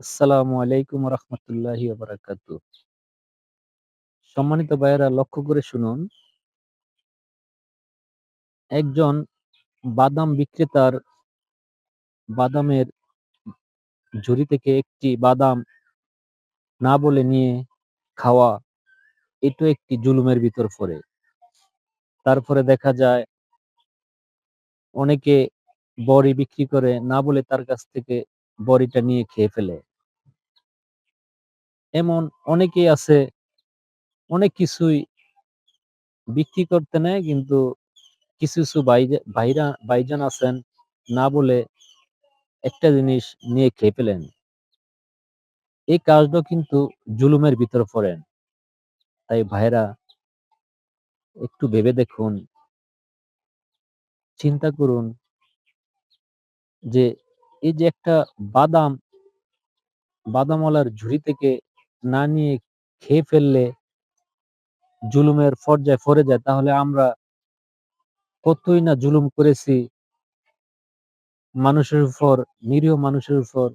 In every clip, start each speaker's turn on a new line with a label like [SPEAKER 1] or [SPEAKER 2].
[SPEAKER 1] আসসালামু আলাইকুম রহমতুল্লাহি বারাকাতু সম্মানিত ভাইয়েরা, লক্ষ্য করে শুনুন। একজন বাদাম বিক্রেতার বাদামের ঝুড়ি থেকে একটি বাদাম না বলে নিয়ে খাওয়া, এটা একটি জুলুমের ভিতর পড়ে। তারপরে দেখা যায়, অনেকে বড়ি বিক্রি করে না বলে তার কাছ থেকে বড়িটা নিয়ে খেয়ে ফেলে। এমন অনেকেই আছে, অনেক কিছুই বিক্রি করতে নেয়, কিন্তু কিছু কিছু ভাইরা, ভাইজান আছেন, না বলে একটা জিনিস নিয়ে খেয়ে ফেলেন। এই কাজটা কিন্তু জুলুমের ভিতর পড়েন। তাই ভাইরা একটু ভেবে দেখুন, চিন্তা করুন যে এই যে একটা বাদাম, বাদামওয়ালার ঝুড়ি থেকে না নিয়ে খেয়ে ফেললে জুলুমের পর্যায়ে পড়ে যায়, তাহলে আমরা কতই না জুলুম করেছি মানুষের উপর, নিরীহ মানুষের উপর,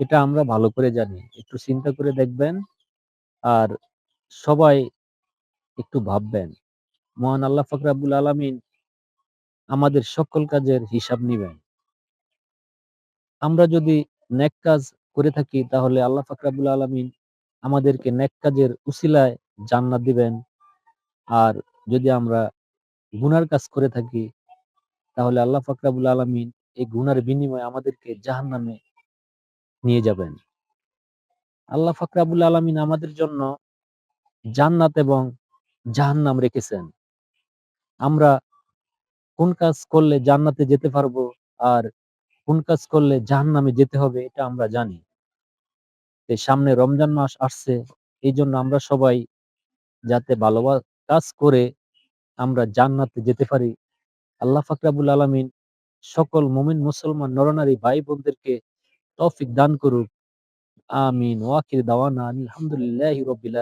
[SPEAKER 1] এটা আমরা ভালো করে জানি। একটু চিন্তা করে দেখবেন আর সবাই একটু ভাববেন। মহান আল্লাহ ফাকরাবুল আলমিন আমাদের সকল কাজের হিসাব নিবেন। আমরা যদি নেক কাজ করে থাকি, তাহলে আল্লাহ ফাকরাবুল আলমিন আমাদেরকে নেক কাজের উসিলায় জান্নাত দিবেন। আর যদি আমরা গুনার কাজ করে থাকি, তাহলে আল্লাহ ফাকরাবুল আলমিন এই গুনার বিনিময়ে আমাদেরকে জাহান নামে নিয়ে যাবেন। আল্লাহ ফাকরাবুল আলমিন আমাদের জন্য জান্নাত এবং জাহান্নাম রেখেছেন। আমরা কোন কাজ করলে জান্নাতে যেতে পারব, আর কোন কাজ করলে জাহান্নামে যেতে হবে এটা আমরা জানি। সামনে রমজান মাস আসছে এই জন্য আমরা সবাই যাতে ভালো কাজ করে আমরা জান্নাতে যেতে পারি। আল্লাহ ফাকরাবুল আলমিন সকল মুমিন, মুসলমান, নরনারী ভাই বোনদেরকে তৌফিক দান করুক। আমিন। ওয়াকির দাওয়ানা আলহামদুলিল্লাহি রাব্বিল